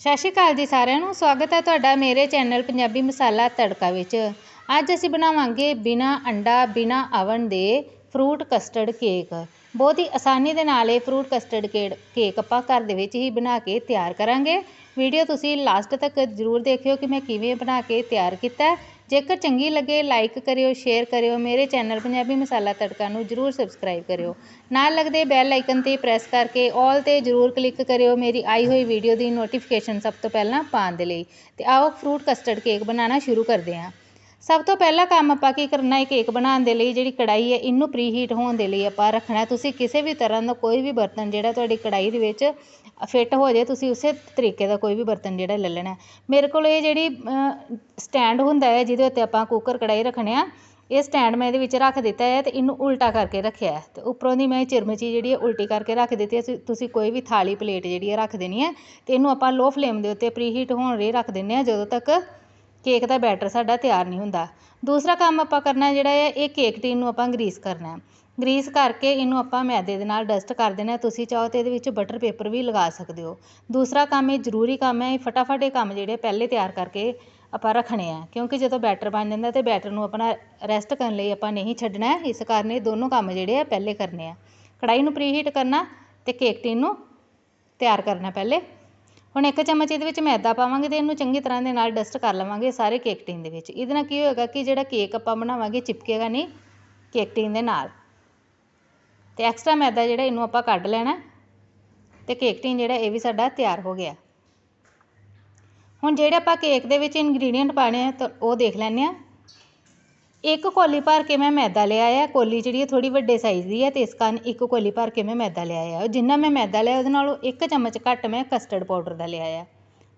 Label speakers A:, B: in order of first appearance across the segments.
A: ਸਤਿ ਸ਼੍ਰੀ ਅਕਾਲ ਜੀ ਸਾਰਿਆਂ ਨੂੰ। ਸਵਾਗਤ ਹੈ ਤੁਹਾਡਾ ਮੇਰੇ ਚੈਨਲ ਪੰਜਾਬੀ ਮਸਾਲਾ ਤੜਕਾ ਵਿੱਚ। ਅੱਜ ਅਸੀਂ ਬਣਾਵਾਂਗੇ ਬਿਨਾ ਅੰਡਾ, ਬਿਨਾ ਅਵਨ ਦੇ ਫਰੂਟ ਕਸਟਰਡ ਕੇਕ ਬਹੁਤ ਹੀ ਆਸਾਨੀ ਦੇ ਨਾਲ ਇਹ ਫਰੂਟ ਕਸਟਰਡ ਕੇਕ ਆਪਾਂ ਘਰ ਦੇ ਵਿੱਚ ਹੀ ਬਣਾ ਕੇ ਤਿਆਰ ਕਰਾਂਗੇ। ਵੀਡੀਓ ਤੁਸੀਂ ਲਾਸਟ ਤੱਕ ਜ਼ਰੂਰ ਦੇਖਿਓ ਕਿ ਮੈਂ ਕਿਵੇਂ ਬਣਾ ਕੇ ਤਿਆਰ ਕੀਤਾ। ਜੇਕਰ ਚੰਗੀ ਲੱਗੇ ਲਾਈਕ ਕਰਿਓ ਸ਼ੇਅਰ ਕਰਿਓ, ਮੇਰੇ ਚੈਨਲ ਪੰਜਾਬੀ ਮਸਾਲਾ ਤੜਕਾ ਨੂੰ ਜ਼ਰੂਰ ਸਬਸਕ੍ਰਾਈਬ ਕਰਿਓ। ਨਾਲ ਲੱਗਦੇ ਬੈਲ ਆਈਕਨ ਤੇ ਪ੍ਰੈਸ ਕਰਕੇ ਆਲ ਤੇ ਜ਼ਰੂਰ ਕਲਿੱਕ ਕਰਿਓ ਮੇਰੀ ਆਈ ਹੋਈ ਵੀਡੀਓ ਦੀ ਨੋਟੀਫਿਕੇਸ਼ਨ ਸਭ ਤੋਂ ਪਹਿਲਾਂ ਪਾਉਣ ਦੇ ਲਈ। ਤੇ ਆਓ ਫਰੂਟ ਕਸਟਰਡ ਕੇਕ ਬਣਾਉਣਾ ਸ਼ੁਰੂ ਕਰਦੇ ਹਾਂ। ਸਭ ਤੋਂ ਪਹਿਲਾ ਕੰਮ ਆਪਾਂ ਕੀ ਕਰਨਾ ਹੈ ਕੇਕ ਬਣਾਉਣ ਦੇ ਲਈ ਜਿਹੜੀ ਕੜਾਈ ਹੈ, ਇਹਨੂੰ ਪ੍ਰੀ ਹੀਟ ਹੋਣ ਦੇ ਲਈ ਆਪਾਂ ਰੱਖਣਾ। ਤੁਸੀਂ ਕਿਸੇ ਵੀ ਤਰ੍ਹਾਂ ਦਾ ਕੋਈ ਵੀ ਬਰਤਨ ਜਿਹੜਾ ਤੁਹਾਡੀ ਕੜਾਈ ਦੇ ਵਿੱਚ ਫਿੱਟ ਹੋ ਜਾਏ, ਤੁਸੀਂ ਉਸੇ ਤਰੀਕੇ ਦਾ ਕੋਈ ਵੀ ਬਰਤਨ ਜਿਹੜਾ ਲੈ ਲੈਣਾ। ਮੇਰੇ ਕੋਲ ਇਹ ਜਿਹੜੀ ਸਟੈਂਡ ਹੁੰਦਾ ਹੈ, ਜਿਹਦੇ ਉੱਤੇ ਆਪਾਂ ਕੁੱਕਰ ਕੜਾਈ ਰੱਖਣੇ ਆ, ਇਹ ਸਟੈਂਡ ਮੈਂ ਇਹਦੇ ਵਿੱਚ ਰੱਖ ਦਿੱਤਾ ਹੈ ਤੇ ਇਹਨੂੰ ਉਲਟਾ ਕਰਕੇ ਰੱਖਿਆ ਹੈ। ਤੇ ਉੱਪਰੋਂ ਦੀ ਮੈਂ ਚਿਰਮਚੀ ਜਿਹੜੀ ਹੈ, ਉਲਟੀ ਕਰਕੇ ਰੱਖ ਦਿੱਤੀ ਹੈ। ਤੁਸੀਂ ਕੋਈ ਵੀ ਥਾਲੀ ਪਲੇਟ ਜਿਹੜੀ ਹੈ, ਰੱਖ ਦੇਣੀ ਹੈ ਤੇ ਇਹਨੂੰ ਆਪਾਂ ਲੋ ਫਲੇਮ ਦੇ ਉੱਤੇ ਪ੍ਰੀ ਹੀਟ ਹੋਣ ਲਈ ਰੱਖ ਦਿੰਨੇ ਆ ਜਦੋਂ ਤੱਕ ਕੇਕ ਦਾ ਬੈਟਰ ਸਾਡਾ ਤਿਆਰ ਨਹੀਂ ਹੁੰਦਾ। ਦੂਸਰਾ ਕੰਮ ਆਪਾਂ ਕਰਨਾ ਜਿਹੜਾ ਹੈ, ਇਹ ਕੇਕ ਟੀਨ ਨੂੰ ਆਪਾਂ ਗਰੀਸ ਕਰਨਾ ਗਰੀਸ ਕਰਕੇ ਇਹਨੂੰ ਆਪਾਂ ਮੈਦੇ ਦੇ ਨਾਲ ਡਸਟ ਕਰ ਦੇਣਾ ਤੁਸੀਂ ਚਾਹੋ ਤੇ ਇਹਦੇ ਵਿੱਚ ਬਟਰ ਪੇਪਰ ਵੀ ਲਗਾ ਸਕਦੇ ਹੋ। ਦੂਸਰਾ ਕੰਮ, ਇਹ ਜ਼ਰੂਰੀ ਕੰਮ ਹੈ, ਇਹ ਫਟਾਫਟ ਇਹ ਕੰਮ ਜਿਹੜੇ ਪਹਿਲੇ ਤਿਆਰ ਕਰਕੇ ਆਪਾਂ ਰੱਖਣੇ ਆ। ਕਿਉਂਕਿ ਜਦੋਂ ਬੈਟਰ ਬਣ ਜਾਂਦਾ ਤੇ ਬੈਟਰ ਨੂੰ ਆਪਣਾ ਰੈਸਟ ਕਰਨ ਲਈ ਆਪਾਂ ਨਹੀਂ ਛੱਡਣਾ ਇਸ ਕਾਰਨ ਇਹ ਦੋਨੋਂ ਕੰਮ ਜਿਹੜੇ ਆ ਪਹਿਲੇ ਕਰਨੇ ਆ। ਕੜਾਈ ਨੂੰ ਪ੍ਰੀ ਹੀਟ ਕਰਨਾ ਤੇ ਕੇਕ ਟੀਨ ਨੂੰ ਤਿਆਰ ਕਰਨਾ ਪਹਿਲੇ। ਹੁਣ ਇੱਕ ਚਮਚ ਇਹਦੇ ਵਿੱਚ ਮੈਦਾ ਪਾਵਾਂਗੇ ਤੇ ਇਹਨੂੰ ਚੰਗੀ ਤਰ੍ਹਾਂ ਦੇ ਨਾਲ ਡਸਟ ਕਰ ਲਵਾਂਗੇ ਸਾਰੇ ਕੇਕ ਟੀਨ ਦੇ ਵਿੱਚ। ਇਹਦੇ ਨਾਲ ਕੀ ਹੋਏਗਾ ਕਿ ਜਿਹੜਾ ਕੇਕ ਆਪਾਂ ਬਣਾਵਾਂਗੇ ਚਿਪਕੇਗਾ ਨਹੀਂ ਕੇਕ ਟੀਨ ਦੇ ਨਾਲ। ਤੇ ਐਕਸਟਰਾ ਮੈਦਾ ਜਿਹੜਾ ਇਹਨੂੰ ਆਪਾਂ ਕੱਢ ਲੈਣਾ ਤੇ ਕੇਕ ਟੀਨ ਜਿਹੜਾ ਇਹ ਵੀ ਸਾਡਾ ਤਿਆਰ ਹੋ ਗਿਆ। ਹੁਣ ਜਿਹੜੇ ਆਪਾਂ ਕੇਕ ਦੇ ਵਿੱਚ ਇਨਗਰੀਡੀਅੰਟ ਪਾਣੇ ਆ ਤਾਂ ਉਹ ਦੇਖ ਲੈਂਦੇ ਆ ਇੱਕ ਕੋਲੀ ਭਰ ਕੇ ਮੈਂ ਮੈਦਾ ਲਿਆ ਆ, ਕੋਲੀ ਜਿਹੜੀ ਹੈ ਥੋੜ੍ਹੀ ਵੱਡੇ ਸਾਈਜ਼ ਦੀ ਹੈ ਅਤੇ ਇਸ ਕਾਰਨ ਇੱਕ ਕੋਲੀ ਭਰ ਕੇ ਮੈਂ ਮੈਦਾ ਲਿਆ ਆ। ਜਿੰਨਾ ਮੈਂ ਮੈਦਾ ਲਿਆ, ਉਹਦੇ ਨਾਲੋਂ ਇੱਕ ਚਮਚ ਘੱਟ ਮੈਂ ਕਸਟਰਡ ਪਾਊਡਰ ਦਾ ਲਿਆ ਆ।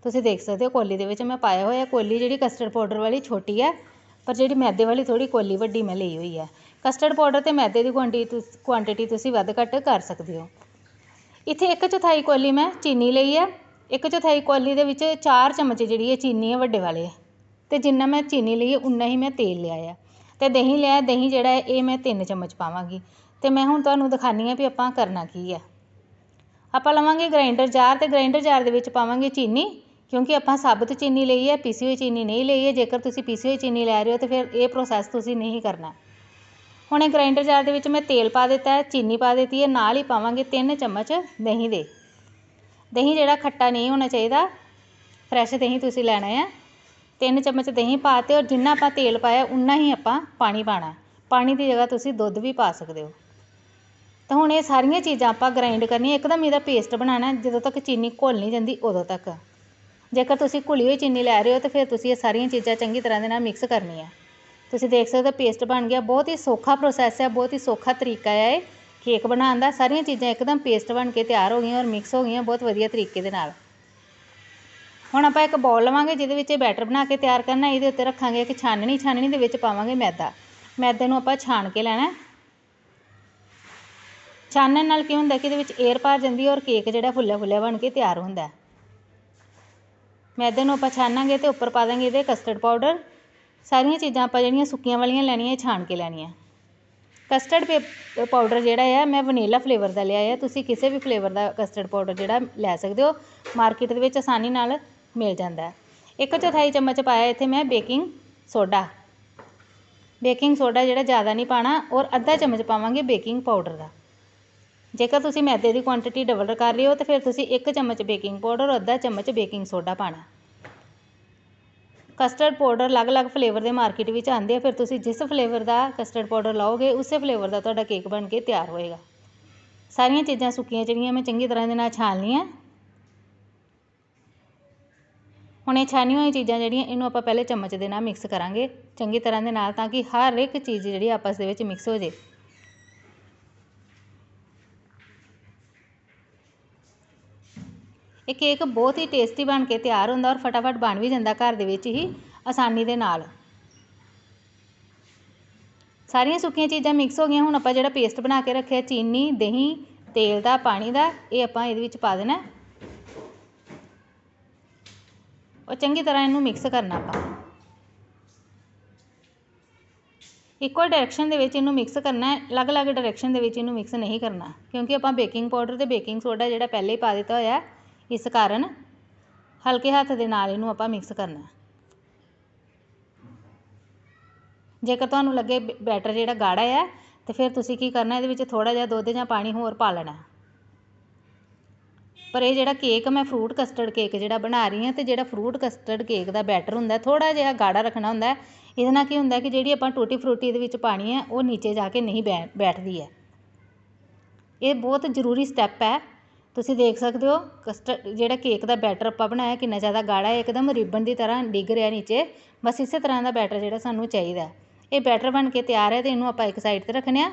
A: ਤੁਸੀਂ ਦੇਖ ਸਕਦੇ ਹੋ ਕੋਲੀ ਦੇ ਵਿੱਚ ਮੈਂ ਪਾਇਆ ਹੋਇਆ, ਕੋਲੀ ਜਿਹੜੀ ਕਸਟਰਡ ਪਾਊਡਰ ਵਾਲੀ ਛੋਟੀ ਹੈ ਪਰ ਜਿਹੜੀ ਮੈਦੇ ਵਾਲੀ ਥੋੜੀ ਕੋਲੀ ਵੱਡੀ ਮੈਂ ਲਈ ਹੋਈ ਹੈ ਕਸਟਰਡ ਪਾਊਡਰ ਤੇ ਮੈਦੇ ਦੀ ਕੁਆਂਟੀਟੀ ਕੁਆਂਟੀਟੀ ਤੁਸੀਂ ਵੱਧ ਘੱਟ ਕਰ ਸਕਦੇ ਹੋ। ਇੱਥੇ ਇੱਕ ਚੌਥਾਈ ਕੋਲੀ ਮੈਂ ਚੀਨੀ ਲਈ ਹੈ ਇੱਕ ਚੌਥਾਈ ਕੋਲੀ ਦੇ ਵਿੱਚ 4 ਚਮਚ ਜਿਹੜੀ ਹੈ ਚੀਨੀ ਹੈ ਵੱਡੇ ਵਾਲੇ। ਤੇ ਜਿੰਨਾ ਮੈਂ ਚੀਨੀ ਲਈ ਉਨਾ ਹੀ ਮੈਂ ਤੇਲ ਲਿਆ ਆ। ਅਤੇ ਦਹੀਂ ਲਿਆ, ਦਹੀਂ ਜਿਹੜਾ ਹੈ, ਇਹ ਮੈਂ ਤਿੰਨ ਚਮਚ ਪਾਵਾਂਗੀ। ਅਤੇ ਮੈਂ ਹੁਣ ਤੁਹਾਨੂੰ ਦਿਖਾਉਂਦੀ ਹਾਂ ਵੀ ਆਪਾਂ ਕਰਨਾ ਕੀ ਹੈ। ਆਪਾਂ ਲਵਾਂਗੇ ਗ੍ਰਾਈਂਡਰ ਜਾਰ ਅਤੇ ਗ੍ਰਾਈਂਡਰ ਜਾਰ ਦੇ ਵਿੱਚ ਪਾਵਾਂਗੇ ਚੀਨੀ, ਕਿਉਂਕਿ ਆਪਾਂ ਸਾਬਤ ਚੀਨੀ ਲਈ ਹੈ, ਪੀਸੀ ਹੋਈ ਚੀਨੀ ਨਹੀਂ ਲਈ ਹੈ। ਜੇਕਰ ਤੁਸੀਂ ਪੀਸੀ ਹੋਈ ਚੀਨੀ ਲੈ ਰਹੇ ਹੋ, ਤਾਂ ਫਿਰ ਇਹ ਪ੍ਰੋਸੈਸ ਤੁਸੀਂ ਨਹੀਂ ਕਰਨਾ। ਹੁਣ ਇਹ ਗ੍ਰਾਈਂਡਰ ਜਾਰ ਦੇ ਵਿੱਚ ਮੈਂ ਤੇਲ ਪਾ ਦਿੱਤਾ ਹੈ, ਚੀਨੀ ਪਾ ਦਿੱਤੀ ਹੈ, ਨਾਲ ਹੀ ਪਾਵਾਂਗੇ 3 ਚਮਚ ਦਹੀਂ ਦੇ। ਦਹੀਂ ਜਿਹੜਾ ਖੱਟਾ ਨਹੀਂ ਹੋਣਾ ਚਾਹੀਦਾ ਫਰੈਸ਼ ਦਹੀਂ ਤੁਸੀਂ ਲੈਣਾ ਹੈ। ਤਿੰਨ ਚਮਚ ਦਹੀਂ ਪਾਤੇ ਔਰ ਜਿੰਨਾ ਆਪਾਂ ਤੇਲ ਪਾਇਆ, ਉਨਾ ਹੀ ਆਪਾਂ ਪਾਣੀ ਪਾਣਾ। ਪਾਣੀ ਦੀ ਜਗ੍ਹਾ ਤੁਸੀਂ ਦੁੱਧ ਵੀ ਪਾ ਸਕਦੇ ਹੋ। ਤਾਂ ਹੁਣ ਇਹ ਸਾਰੀਆਂ ਚੀਜ਼ਾਂ ਆਪਾਂ ਗ੍ਰਾਈਂਡ ਕਰਨੀਆਂ। ਇੱਕਦਮ ਇਹਦਾ ਪੇਸਟ ਬਣਾਉਣਾ। ਜਦੋਂ ਤੱਕ ਚੀਨੀ ਘੁਲ ਨਹੀਂ ਜਾਂਦੀ, ਉਦੋਂ ਤੱਕ। ਜੇਕਰ ਤੁਸੀਂ ਘੁਲੀ ਹੋਈ ਚੀਨੀ ਲੈ ਰਹੇ ਹੋ, ਤਾਂ ਫਿਰ ਤੁਸੀਂ ਇਹ ਸਾਰੀਆਂ ਚੀਜ਼ਾਂ ਚੰਗੀ ਤਰ੍ਹਾਂ ਦੇ ਨਾਲ ਮਿਕਸ ਕਰਨੀਆਂ। ਤੁਸੀਂ ਦੇਖ ਸਕਦੇ ਹੋ ਪੇਸਟ ਬਣ ਗਿਆ। ਬਹੁਤ ਹੀ ਸੌਖਾ ਪ੍ਰੋਸੈਸ ਹੈ। ਬਹੁਤ ਹੀ ਸੌਖਾ ਤਰੀਕਾ ਹੈ ਇਹ। ਕੇਕ ਬਣਾਉਣ ਦਾ। ਸਾਰੀਆਂ ਚੀਜ਼ਾਂ ਇੱਕਦਮ ਪੇਸਟ ਬਣ ਕੇ ਤਿਆਰ ਹੋ ਗਈਆਂ ਔਰ ਮਿਕਸ ਹੋ ਗਈਆਂ। ਬਹੁਤ ਵਧੀਆ ਤਰੀਕੇ ਦੇ ਨਾਲ। ਹੁਣ ਆਪਾਂ ਇੱਕ ਬੋਲ ਲਵਾਂਗੇ ਜਿਹਦੇ ਵਿੱਚ ਇਹ ਬੈਟਰ ਬਣਾ ਕੇ ਤਿਆਰ ਕਰਨਾ ਇਹਦੇ ਉੱਤੇ ਰੱਖਾਂਗੇ ਇੱਕ ਛਾਨਣੀ ਛਾਨਣੀ ਦੇ ਵਿੱਚ ਪਾਵਾਂਗੇ ਮੈਦਾ। ਮੈਦੇ ਨੂੰ ਆਪਾਂ ਛਾਣ ਕੇ ਲੈਣਾ ਛਾਨਣ ਨਾਲ ਕੀ ਹੁੰਦਾ ਕਿ ਇਹਦੇ ਵਿੱਚ ਏਅਰ ਭਰ ਜਾਂਦੀ ਹੈ ਔਰ ਕੇਕ ਜਿਹੜਾ ਫੁੱਲਿਆ ਫੁੱਲਿਆ ਬਣ ਕੇ ਤਿਆਰ ਹੁੰਦਾ ਮੈਦੇ ਨੂੰ ਆਪਾਂ ਛਾਨਾਂਗੇ ਤੇ ਉੱਪਰ ਪਾ ਦਾਂਗੇ ਇਹਦੇ ਕਸਟਰਡ ਪਾਊਡਰ ਸਾਰੀਆਂ ਚੀਜ਼ਾਂ ਆਪਾਂ ਜਿਹੜੀਆਂ ਸੁੱਕੀਆਂ ਵਾਲੀਆਂ ਲੈਣੀਆਂ ਛਾਣ ਕੇ ਲੈਣੀਆਂ। ਕਸਟਰਡ ਪਾਊਡਰ ਜਿਹੜਾ ਹੈ ਮੈਂ ਵਨੀਲਾ ਫਲੇਵਰ ਦਾ ਲਿਆ ਹੈ ਤੁਸੀਂ ਕਿਸੇ ਵੀ ਫਲੇਵਰ ਦਾ ਕਸਟਰਡ ਪਾਊਡਰ ਜਿਹੜਾ ਲੈ ਸਕਦੇ ਹੋ। ਮਾਰਕੀਟ ਦੇ ਵਿੱਚ ਆਸਾਨੀ ਨਾਲ ਮਿਲ ਜਾਂਦਾ ਇੱਕ ਚੌਥਾਈ ਚਮਚ ਪਾਇਆ ਇੱਥੇ ਮੈਂ ਬੇਕਿੰਗ ਸੋਡਾ। ਬੇਕਿੰਗ ਸੋਡਾ ਜਿਹੜਾ ਜ਼ਿਆਦਾ ਨਹੀਂ ਪਾਣਾ, ਔਰ ਅੱਧਾ ਚਮਚ ਪਾਵਾਂਗੇ ਬੇਕਿੰਗ ਪਾਊਡਰ ਦਾ। ਜੇਕਰ ਤੁਸੀਂ ਮੈਦੇ ਦੀ ਕੁਆਂਟੀਟੀ ਡਬਲ ਕਰ ਰਹੇ ਹੋ ਤਾਂ ਫਿਰ ਤੁਸੀਂ ਇੱਕ ਚਮਚ ਬੇਕਿੰਗ ਪਾਊਡਰ ਔਰ ਅੱਧਾ ਚਮਚ ਬੇਕਿੰਗ ਸੋਡਾ ਪਾਣਾ। ਕਸਟਰਡ ਪਾਊਡਰ ਅਲੱਗ-ਅਲੱਗ ਫਲੇਵਰ ਦੇ ਮਾਰਕੀਟ ਵਿੱਚ ਆਉਂਦੇ ਆ, ਫਿਰ ਤੁਸੀਂ ਜਿਸ ਫਲੇਵਰ ਦਾ ਕਸਟਰਡ ਪਾਊਡਰ ਲਾਓਗੇ, ਉਸੇ ਫਲੇਵਰ ਦਾ ਤੁਹਾਡਾ ਕੇਕ ਬਣ ਕੇ ਤਿਆਰ ਹੋਏਗਾ। ਸਾਰੀਆਂ ਚੀਜ਼ਾਂ ਸੁੱਕੀਆਂ ਜਿਹੜੀਆਂ, ਮੈਂ ਚੰਗੀ ਤਰ੍ਹਾਂ ਦੇ ਨਾਲ ਛਾਣ ਲਈਆਂ ਹੁਣ ਇਹ ਛਾਨੀਆਂ ਹੋਈਆਂ ਚੀਜ਼ਾਂ ਜਿਹੜੀਆਂ, ਇਹਨੂੰ ਆਪਾਂ ਪਹਿਲੇ ਚਮਚ ਦੇ ਨਾਲ ਮਿਕਸ ਕਰਾਂਗੇ। ਚੰਗੀ ਤਰ੍ਹਾਂ ਦੇ ਨਾਲ ਤਾਂ ਕਿ ਹਰ ਇੱਕ ਚੀਜ਼ ਜਿਹੜੀ ਆਪਸ ਦੇ ਵਿੱਚ ਮਿਕਸ ਹੋ ਜੇ। ਇਹ ਕੇਕ ਬਹੁਤ ਹੀ ਟੇਸਟੀ ਬਣ ਕੇ ਤਿਆਰ ਹੁੰਦਾ ਔਰ ਫਟਾਫਟ ਬਣ ਵੀ ਜਾਂਦਾ ਘਰ ਦੇ ਵਿੱਚ ਹੀ, ਆਸਾਨੀ ਦੇ ਨਾਲ। ਸਾਰੀਆਂ ਸੁੱਕੀਆਂ ਚੀਜ਼ਾਂ ਮਿਕਸ ਹੋ ਗਈਆਂ, ਹੁਣ ਆਪਾਂ ਜਿਹੜਾ ਪੇਸਟ ਬਣਾ ਕੇ ਰੱਖਿਆ ਚੀਨੀ, ਦਹੀਂ, ਤੇਲ ਦਾ, ਪਾਣੀ ਦਾ, ਇਹ ਆਪਾਂ ਇਹਦੇ ਵਿੱਚ ਪਾ ਦੇਣਾ। ਉਹ ਚੰਗੀ ਤਰ੍ਹਾਂ ਇਹਨੂੰ ਮਿਕਸ ਕਰਨਾ ਆਪਾਂ। ਇੱਕੋ ਡਾਇਰੈਕਸ਼ਨ ਦੇ ਵਿੱਚ ਇਹਨੂੰ ਮਿਕਸ ਕਰਨਾ ਹੈ, ਅਲੱਗ-ਅਲੱਗ ਡਾਇਰੈਕਸ਼ਨ ਦੇ ਵਿੱਚ ਇਹਨੂੰ ਮਿਕਸ ਨਹੀਂ ਕਰਨਾ, ਕਿਉਂਕਿ ਆਪਾਂ ਬੇਕਿੰਗ ਪਾਊਡਰ ਤੇ ਬੇਕਿੰਗ ਸੋਡਾ ਜਿਹੜਾ ਪਹਿਲੇ ਹੀ ਪਾ ਦਿੱਤਾ ਹੋਇਆ ਇਸ ਕਾਰਨ ਹਲਕੇ ਹੱਥ ਦੇ ਨਾਲ ਇਹਨੂੰ ਆਪਾਂ ਮਿਕਸ ਕਰਨਾ ਜੇਕਰ ਤੁਹਾਨੂੰ ਲੱਗੇ ਬੈਟਰ ਜਿਹੜਾ ਗਾੜਾ ਹੈ ਤੇ ਫਿਰ ਤੁਸੀਂ ਕੀ ਕਰਨਾ, ਇਹਦੇ ਵਿੱਚ ਥੋੜਾ ਜਿਹਾ ਦੁੱਧ ਜਾਂ ਪਾਣੀ ਹੋਰ ਪਾ ਲੈਣਾ ਪਰ ਇਹ ਜਿਹੜਾ ਕੇਕ ਮੈਂ ਫਰੂਟ ਕਸਟਰਡ ਕੇਕ ਜਿਹੜਾ ਬਣਾ ਰਹੀ ਹਾਂ ਅਤੇ ਜਿਹੜਾ ਫਰੂਟ ਕਸਟਰਡ ਕੇਕ ਦਾ ਬੈਟਰ ਹੁੰਦਾ, ਥੋੜ੍ਹਾ ਜਿਹਾ ਗਾੜਾ ਰੱਖਣਾ ਹੁੰਦਾ, ਇਹਦੇ ਨਾਲ ਕੀ ਹੁੰਦਾ ਕਿ ਜਿਹੜੀ ਆਪਾਂ ਟੂਟੀ ਫਰੂਟੀ ਦੇ ਵਿੱਚ ਪਾਣੀ ਹੈ, ਉਹ ਨੀਚੇ ਜਾ ਕੇ ਨਹੀਂ ਬੈ- ਬੈਠਦੀ ਹੈ। ਇਹ ਬਹੁਤ ਜ਼ਰੂਰੀ ਸਟੈਪ ਹੈ। ਤੁਸੀਂ ਦੇਖ ਸਕਦੇ ਹੋ ਕਸਟਰਡ ਜਿਹੜਾ ਕੇਕ ਦਾ ਬੈਟਰ ਆਪਾਂ ਬਣਾਇਆ, ਕਿੰਨਾ ਜ਼ਿਆਦਾ ਗਾੜਾ ਹੈ, ਇੱਕਦਮ ਰਿਬਨ ਦੀ ਤਰ੍ਹਾਂ ਡਿੱਗ ਰਿਹਾ ਨੀਚੇ, ਬਸ ਇਸੇ ਤਰ੍ਹਾਂ ਦਾ ਬੈਟਰ ਜਿਹੜਾ ਸਾਨੂੰ ਚਾਹੀਦਾ ਇਹ ਬੈਟਰ ਬਣ ਕੇ ਤਿਆਰ ਹੈ ਤੇ ਇਹਨੂੰ ਆਪਾਂ ਇੱਕ ਸਾਈਡ ਤੇ ਰੱਖਨੇ ਆ।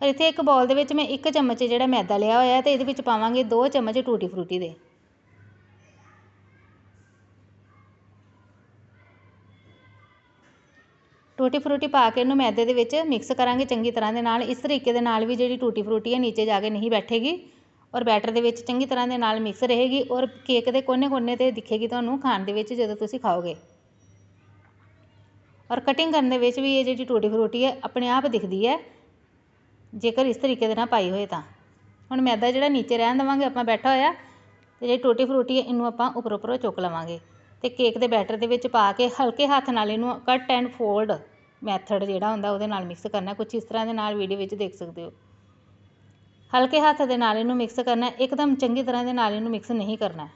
A: ਔਰ ਇੱਥੇ ਇੱਕ ਬੋਲ ਦੇ ਵਿੱਚ ਮੈਂ ਇੱਕ ਚਮਚ ਜਿਹੜਾ ਮੈਦਾ ਲਿਆ ਹੋਇਆ ਅਤੇ ਇਹਦੇ ਵਿੱਚ ਪਾਵਾਂਗੇ ਦੋ ਚਮਚ ਟੂਟੀ ਫਰੂਟੀ ਦੇ। ਟੂਟੀ ਫਰੂਟੀ ਪਾ ਕੇ ਇਹਨੂੰ ਮੈਦੇ ਦੇ ਵਿੱਚ ਮਿਕਸ ਕਰਾਂਗੇ ਚੰਗੀ ਤਰ੍ਹਾਂ ਦੇ ਨਾਲ। ਇਸ ਤਰੀਕੇ ਦੇ ਨਾਲ ਵੀ ਜਿਹੜੀ ਟੂਟੀ ਫਰੂਟੀ ਹੈ ਨੀਚੇ ਜਾ ਕੇ ਨਹੀਂ ਬੈਠੇਗੀ ਔਰ ਬੈਟਰ ਦੇ ਵਿੱਚ ਚੰਗੀ ਤਰ੍ਹਾਂ ਦੇ ਨਾਲ ਮਿਕਸ ਰਹੇਗੀ ਔਰ ਕੇਕ ਦੇ ਕੋਨੇ-ਕੋਨੇ ਤੇ ਦਿਖੇਗੀ ਤੁਹਾਨੂੰ ਖਾਣ ਦੇ ਵਿੱਚ ਜਦੋਂ ਤੁਸੀਂ ਖਾਓਗੇ। ਔਰ ਕਟਿੰਗ ਕਰਨ ਦੇ ਵਿੱਚ ਵੀ ਇਹ ਜਿਹੜੀ ਟੂਟੀ ਫਰੂਟੀ ਹੈ ਆਪਣੇ ਆਪ ਦਿਖਦੀ ਹੈ। ਜੇਕਰ ਇਸ ਤਰੀਕੇ ਦੇ ਨਾਲ ਪਾਈ ਹੋਏ ਤਾਂ। ਹੁਣ ਮੈਦਾ ਜਿਹੜਾ ਨੀਚੇ ਰਹਿਣ ਦੇਵਾਂਗੇ, ਆਪਾਂ ਬੈਠਾ ਹੋਇਆ ਅਤੇ ਜਿਹੜੀ ਟੂਟੀ ਫਰੂਟੀ ਹੈ, ਇਹਨੂੰ ਆਪਾਂ ਉੱਪਰੋਂ ਉੱਪਰੋਂ ਚੁੱਕ ਲਵਾਂਗੇ। ਅਤੇ ਕੇਕ ਦੇ ਬੈਟਰ ਦੇ ਵਿੱਚ ਪਾ ਕੇ ਹਲਕੇ ਹੱਥ ਨਾਲ ਇਹਨੂੰ ਕੱਟ ਐਂਡ ਫੋਲਡ ਮੈਥਡ ਜਿਹੜਾ ਹੁੰਦਾ, ਉਹਦੇ ਨਾਲ ਮਿਕਸ ਕਰਨਾ। ਕੁਛ ਇਸ ਤਰ੍ਹਾਂ ਦੇ ਨਾਲ ਵੀਡੀਓ ਵਿੱਚ ਦੇਖ ਸਕਦੇ ਹੋ। ਹਲਕੇ ਹੱਥ ਦੇ ਨਾਲ ਇਹਨੂੰ ਮਿਕਸ ਕਰਨਾ, ਇੱਕਦਮ ਚੰਗੀ ਤਰ੍ਹਾਂ ਦੇ ਨਾਲ ਇਹਨੂੰ ਮਿਕਸ ਨਹੀਂ ਕਰਨਾ।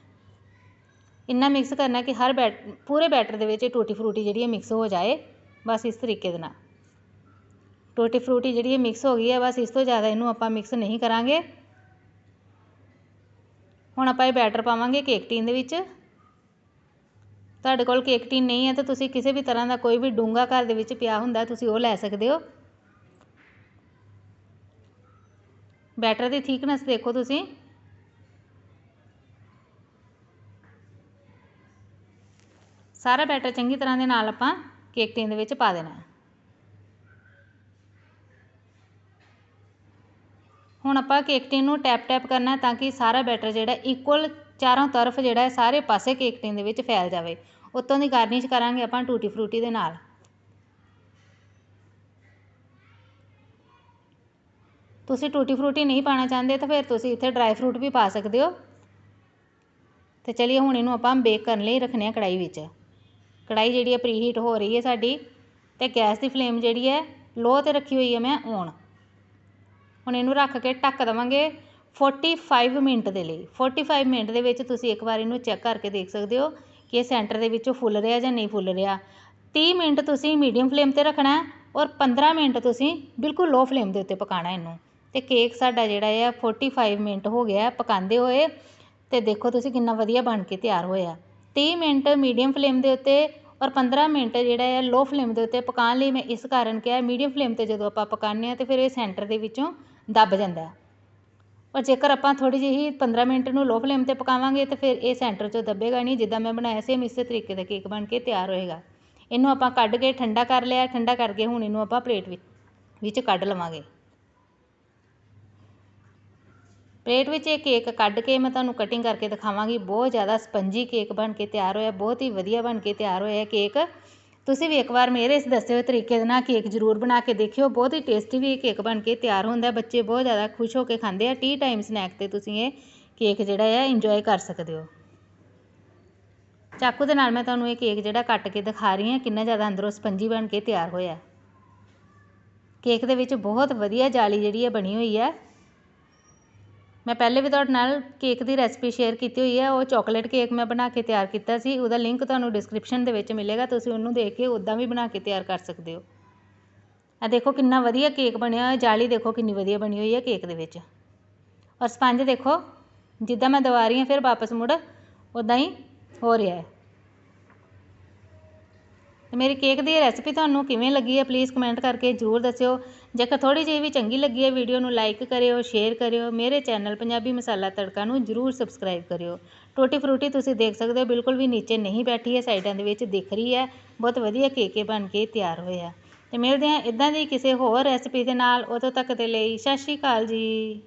A: ਇੰਨਾ ਮਿਕਸ ਕਰਨਾ ਕਿ ਹਰ ਬੈਟ ਪੂਰੇ ਬੈਟਰ ਦੇ ਵਿੱਚ ਇਹ ਟੂਟੀ ਫਰੂਟੀ ਜਿਹੜੀ ਹੈ, ਮਿਕਸ ਹੋ ਜਾਏ, ਬਸ ਇਸ ਤਰੀਕੇ ਦੇ ਨਾਲ। ਟੂਟੀ ਫਰੂਟੀ ਜਿਹੜੀ ਇਹ ਮਿਕਸ ਹੋ ਗਈ ਹੈ, ਬਸ ਇਸ ਤੋਂ ਜ਼ਿਆਦਾ ਇਹਨੂੰ ਆਪਾਂ ਮਿਕਸ ਨਹੀਂ ਕਰਾਂਗੇ। ਹੁਣ ਆਪਾਂ ਇਹ ਬੈਟਰ ਪਾਵਾਂਗੇ ਕੇਕ ਟੀਨ ਦੇ ਵਿੱਚ। ਤੁਹਾਡੇ ਕੋਲ ਕੇਕ ਟੀਨ ਨਹੀਂ ਹੈ ਤਾਂ ਤੁਸੀਂ ਕਿਸੇ ਵੀ ਤਰ੍ਹਾਂ ਦਾ ਕੋਈ ਵੀ ਡੂੰਘਾ ਘਰ ਦੇ ਵਿੱਚ ਪਿਆ ਹੁੰਦਾ, ਤੁਸੀਂ ਉਹ ਲੈ ਸਕਦੇ ਹੋ। ਬੈਟਰ ਦੀ ਥੀਕਨੈਸ ਦੇਖੋ ਤੁਸੀਂ। ਸਾਰਾ ਬੈਟਰ ਚੰਗੀ ਤਰ੍ਹਾਂ ਦੇ ਨਾਲ ਆਪਾਂ ਕੇਕ ਟੀਨ ਦੇ ਵਿੱਚ ਪਾ ਦੇਣਾ ਹੁਣ ਆਪਾਂ ਕੇਕ ਟੀਨ ਨੂੰ ਟੈਪ ਟੈਪ ਕਰਨਾ ਤਾਂ ਕਿ ਸਾਰਾ ਬੈਟਰ ਜਿਹੜਾ ਇਕੁਅਲ ਚਾਰੋਂ ਤਰਫ ਜਿਹੜਾ ਹੈ ਸਾਰੇ ਪਾਸੇ ਕੇਕ ਟੀਨ ਦੇ ਵਿੱਚ ਫੈਲ ਜਾਵੇ। ਉੱਤੋਂ ਦੀ ਗਾਰਨਿਸ਼ ਕਰਾਂਗੇ ਆਪਾਂ ਟੂਟੀ ਫਰੂਟੀ ਦੇ ਨਾਲ। ਤੁਸੀਂ ਟੂਟੀ ਫਰੂਟੀ ਨਹੀਂ ਪਾਣਾ ਚਾਹੁੰਦੇ ਤਾਂ ਫਿਰ ਤੁਸੀਂ ਇੱਥੇ ਡਰਾਈ ਫਰੂਟ ਵੀ ਪਾ ਸਕਦੇ ਹੋ। ਤੇ ਚਲਿਏ ਹੁਣ ਇਹਨੂੰ ਆਪਾਂ ਬੇਕ ਕਰਨ ਲਈ ਰੱਖਨੇ ਆ ਕੜਾਈ ਵਿੱਚ। ਕੜਾਈ ਜਿਹੜੀ ਹੈ ਪ੍ਰੀਹੀਟ ਹੋ ਰਹੀ ਹੈ ਸਾਡੀ ਤੇ ਗੈਸ ਦੀ ਫਲੇਮ ਜਿਹੜੀ ਹੈ ਲੋ ਤੇ ਰੱਖੀ ਹੋਈ ਹੈ ਮੈਂ ਔਨ ਹੁਣ ਇਹਨੂੰ ਰੱਖ ਕੇ ਢੱਕ ਦੇਵਾਂਗੇ 45 ਮਿੰਟ ਦੇ ਲਈ। 45 ਮਿੰਟ ਦੇ ਵਿੱਚ ਤੁਸੀਂ ਇੱਕ ਵਾਰ ਇਹਨੂੰ ਚੈੱਕ ਕਰਕੇ ਦੇਖ ਸਕਦੇ ਹੋ ਕਿ ਇਹ ਸੈਂਟਰ ਦੇ ਵਿੱਚੋਂ ਫੁੱਲ ਰਿਹਾ ਜਾਂ ਨਹੀਂ ਫੁੱਲ ਰਿਹਾ। 30 ਮਿੰਟ ਤੁਸੀਂ ਮੀਡੀਅਮ ਫਲੇਮ ਤੇ ਰੱਖਣਾ ਔਰ 15 ਮਿੰਟ ਤੁਸੀਂ ਬਿਲਕੁਲ ਲੋ ਫਲੇਮ ਦੇ ਉੱਤੇ ਪਕਾਣਾ ਇਹਨੂੰ। ਤੇ ਕੇਕ ਸਾਡਾ ਜਿਹੜਾ ਹੈ 45 ਮਿੰਟ ਹੋ ਗਿਆ ਪਕਾਉਂਦੇ ਹੋਏ। ਤੇ ਦੇਖੋ ਤੁਸੀਂ ਕਿੰਨਾ ਵਧੀਆ ਬਣ ਕੇ ਤਿਆਰ ਹੋਇਆ 30 ਮਿੰਟ ਮੀਡੀਅਮ ਫਲੇਮ ਦੇ ਉੱਤੇ ਔਰ 15 ਮਿੰਟ ਜਿਹੜਾ ਹੈ ਲੋ ਫਲੇਮ ਦੇ ਉੱਤੇ ਪਕਾਉਣ ਲਈ ਮੈਂ ਇਸ ਕਾਰਨ ਕਿਹਾ ਮੀਡੀਅਮ ਫਲੇਮ ਤੇ ਜਦੋਂ ਆਪਾਂ ਪਕਾਉਂਦੇ ਹਾਂ ਤੇ ਫਿਰ ਇਹ ਸੈਂਟਰ ਦੇ ਵਿੱਚੋਂ ਦੱਬ ਜਾਂਦਾ ਹੈ। ਔਰ ਜੇਕਰ ਆਪਾਂ ਥੋੜ੍ਹੀ ਜਿਹੀ 15 ਮਿੰਟ ਨੂੰ ਲੋ ਫਲੇਮ ਤੇ ਪਕਾਵਾਂਗੇ ਤਾਂ ਫਿਰ ਇਹ ਸੈਂਟਰ 'ਚੋਂ ਦੱਬੇਗਾ ਨਹੀਂ, ਜਿੱਦਾਂ ਮੈਂ ਬਣਾਇਆ ਸੇਮ ਇਸੇ ਤਰੀਕੇ ਦਾ ਕੇਕ ਬਣ ਕੇ ਤਿਆਰ ਹੋਏਗਾ। ਇਹਨੂੰ ਆਪਾਂ ਕੱਢ ਕੇ ਠੰਡਾ ਕਰ ਲਿਆ, ਠੰਡਾ ਕਰਕੇ ਹੁਣ ਇਹਨੂੰ ਆਪਾਂ ਪਲੇਟ ਵਿੱਚ ਵਿੱਚ ਕੱਢ ਲਵਾਂਗੇ। ਪਲੇਟ ਵਿੱਚ ਇਹ ਕੇਕ ਕੱਢ ਕੇ ਮੈਂ ਤੁਹਾਨੂੰ ਕਟਿੰਗ ਕਰਕੇ ਦਿਖਾਵਾਂਗੀ। ਬਹੁਤ ਜ਼ਿਆਦਾ ਸਪੰਜੀ ਕੇਕ ਬਣ ਕੇ ਤਿਆਰ ਹੋਇਆ, ਬਹੁਤ ਹੀ ਵਧੀਆ ਬਣ ਕੇ ਤਿਆਰ ਹੋਇਆ ਕੇਕ। ਤੁਸੀਂ ਵੀ ਇੱਕ ਵਾਰ ਮੇਰੇ ਇਸ ਦੱਸੇ ਹੋਏ ਤਰੀਕੇ ਦੇ ਨਾਲ ਕੇਕ ਜ਼ਰੂਰ ਬਣਾ ਕੇ ਦੇਖਿਓ। ਬਹੁਤ ਹੀ ਟੇਸਟੀ ਵੀ ਇਹ ਕੇਕ ਬਣ ਕੇ ਤਿਆਰ ਹੁੰਦਾ ਬੱਚੇ ਬਹੁਤ ਜ਼ਿਆਦਾ ਖੁਸ਼ ਹੋ ਕੇ ਖਾਂਦੇ ਆ। ਟੀ ਟਾਈਮ ਸਨੈਕ ਤੇ ਤੁਸੀਂ ਇਹ ਕੇਕ ਜਿਹੜਾ ਹੈ ਇੰਜੋਏ ਕਰ ਸਕਦੇ ਹੋ। ਚਾਕੂ ਦੇ ਨਾਲ ਮੈਂ ਤੁਹਾਨੂੰ ਇਹ ਕੇਕ ਜਿਹੜਾ ਕੱਟ ਕੇ ਦਿਖਾ ਰਹੀ ਹਾਂ, ਕਿੰਨਾ ਜ਼ਿਆਦਾ ਅੰਦਰੋਂ ਸਪੰਜੀ ਬਣ ਕੇ ਤਿਆਰ ਹੋਇਆ। ਕੇਕ ਦੇ ਵਿੱਚ ਬਹੁਤ ਵਧੀਆ ਜਾਲੀ ਜਿਹੜੀ ਹੈ ਬਣੀ ਹੋਈ ਹੈ ਮੈਂ ਪਹਿਲੇ ਵੀ ਤੁਹਾਡੇ ਨਾਲ ਕੇਕ ਦੀ ਰੈਸਪੀ ਸ਼ੇਅਰ ਕੀਤੀ ਹੋਈ ਹੈ, ਉਹ ਚੋਕਲੇਟ ਕੇਕ ਮੈਂ ਬਣਾ ਕੇ ਤਿਆਰ ਕੀਤਾ ਸੀ, ਉਹਦਾ ਲਿੰਕ ਤੁਹਾਨੂੰ ਡਿਸਕ੍ਰਿਪਸ਼ਨ ਦੇ ਵਿੱਚ ਮਿਲੇਗਾ, ਤੁਸੀਂ ਉਹਨੂੰ ਦੇਖ ਕੇ ਉੱਦਾਂ ਵੀ ਬਣਾ ਕੇ ਤਿਆਰ ਕਰ ਸਕਦੇ ਹੋ। ਆ ਦੇਖੋ ਕਿੰਨਾ ਵਧੀਆ ਕੇਕ ਬਣਿਆ ਹੋਇਆ, ਜਾਲੀ ਦੇਖੋ ਕਿੰਨੀ ਵਧੀਆ ਬਣੀ ਹੋਈ ਹੈ ਕੇਕ ਦੇ ਵਿੱਚ। ਔਰ ਸਪੰਜ ਦੇਖੋ, ਜਿੱਦਾਂ ਮੈਂ ਦਵਾ ਰਹੀ ਹਾਂ, ਫਿਰ ਵਾਪਸ ਮੁੜ ਉੱਦਾਂ ਹੀ ਹੋ ਰਿਹਾ ਹੈ। ਮੇਰੀ ਕੇਕ ਦੀ ਰੈਸਪੀ ਤੁਹਾਨੂੰ ਕਿਵੇਂ ਲੱਗੀ ਹੈ ਪਲੀਜ਼ ਕਮੈਂਟ ਕਰਕੇ ਜ਼ਰੂਰ ਦੱਸਿਓ। ਜੇਕਰ ਥੋੜ੍ਹੀ ਜਿਹੀ ਵੀ ਚੰਗੀ ਲੱਗੀ ਹੈ ਵੀਡੀਓ ਨੂੰ ਲਾਈਕ ਕਰਿਓ ਸ਼ੇਅਰ ਕਰਿਓ, ਮੇਰੇ ਚੈਨਲ ਪੰਜਾਬੀ ਮਸਾਲਾ ਤੜਕਾ ਨੂੰ ਜ਼ਰੂਰ ਸਬਸਕ੍ਰਾਈਬ ਕਰਿਓ। ਟੋਟੀ ਫਰੂਟੀ ਤੁਸੀਂ ਦੇਖ ਸਕਦੇ ਹੋ, ਬਿਲਕੁਲ ਵੀ ਨੀਚੇ ਨਹੀਂ ਬੈਠੀ ਹੈ, ਸਾਈਡਾਂ ਦੇ ਵਿੱਚ ਦਿਖ ਰਹੀ ਹੈ। ਬਹੁਤ ਵਧੀਆ ਕੇਕੇ ਬਣ ਕੇ ਤਿਆਰ ਹੋਇਆ ਤੇ ਮਿਲਦੇ ਹਾਂ ਇਦਾਂ ਦੀ ਕਿਸੇ ਹੋਰ ਰੈਸਪੀ ਦੇ ਨਾਲ, ਉਦੋਂ ਤੱਕ ਦੇ ਲਈ ਸਤਿ ਸ਼੍ਰੀ ਅਕਾਲ ਜੀ।